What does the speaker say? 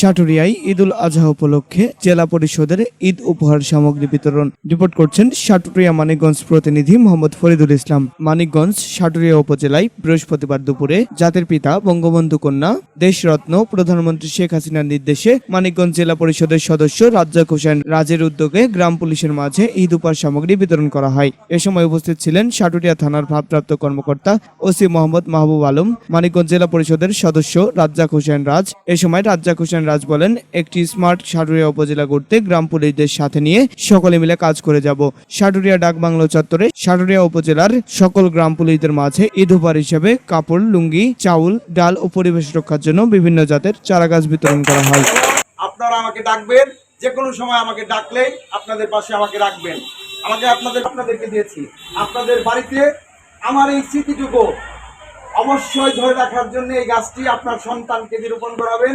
সাটুরিয়ায় ঈদুল আজহা উপলক্ষে জেলা পরিষদের ঈদ উপহার সামগ্রী বিতরণ। রিপোর্ট করছেন সাটুরিয়া মানিকগঞ্জ প্রতিনিধি মোহাম্মদ ফরিদুল ইসলাম। মানিকগঞ্জ সাটুরিয়া উপজেলায় বৃহস্পতিবার দুপুরে জাতির পিতা, বঙ্গবন্ধু কন্যা, দেশরত্ন, প্রধানমন্ত্রী শেখ হাসিনার নির্দেশে মানিকগঞ্জ জেলা পরিষদের সদস্য রাজ্জাক হোসেন রাজের উদ্যোগে গ্রাম পুলিশের মাঝে ঈদ উপহার সামগ্রী বিতরণ করা হয়। এ সময় উপস্থিত ছিলেন সাটুরিয়া থানার ভারপ্রাপ্ত কর্মকর্তা ওসি মোহাম্মদ মাহবুব আলম, মানিকগঞ্জ জেলা পরিষদের সদস্য রাজ্জাক হোসেন রাজ। এ সময় রাজ্জাক হোসেন রাজ বলেন, একটি স্মার্ট সাটুরিয়া উপজেলা গড়তে গ্রাম পুলিশদের সাথে নিয়ে সকলে মিলে কাজ করে যাব। সাটুরিয়া ডাকবাংলো চত্বরে সাটুরিয়া উপজেলার সকল গ্রাম পুলিশদের মাঝে ঈদ উপহার হিসেবে কাপড়, লুঙ্গি, চাউল, ডাল ও পরিবেশ রক্ষার জন্য বিভিন্ন জাতের চারাগাছ বিতরণ করা হয়। আপনারা আমাকে ডাকবেন যে কোনো সময় আমাকে ডাকলেই আপনাদের পাশে আমাকে রাখবেন। আমাকে আপনাদের আপনাদেরকে দিয়েছি। আপনাদের বাড়িতে আমার এই স্মৃতিটুকু অবশ্যই ধরে রাখার জন্য এই গাছটি আপনার সন্তানকে দিয়ে রোপণ করাবেন।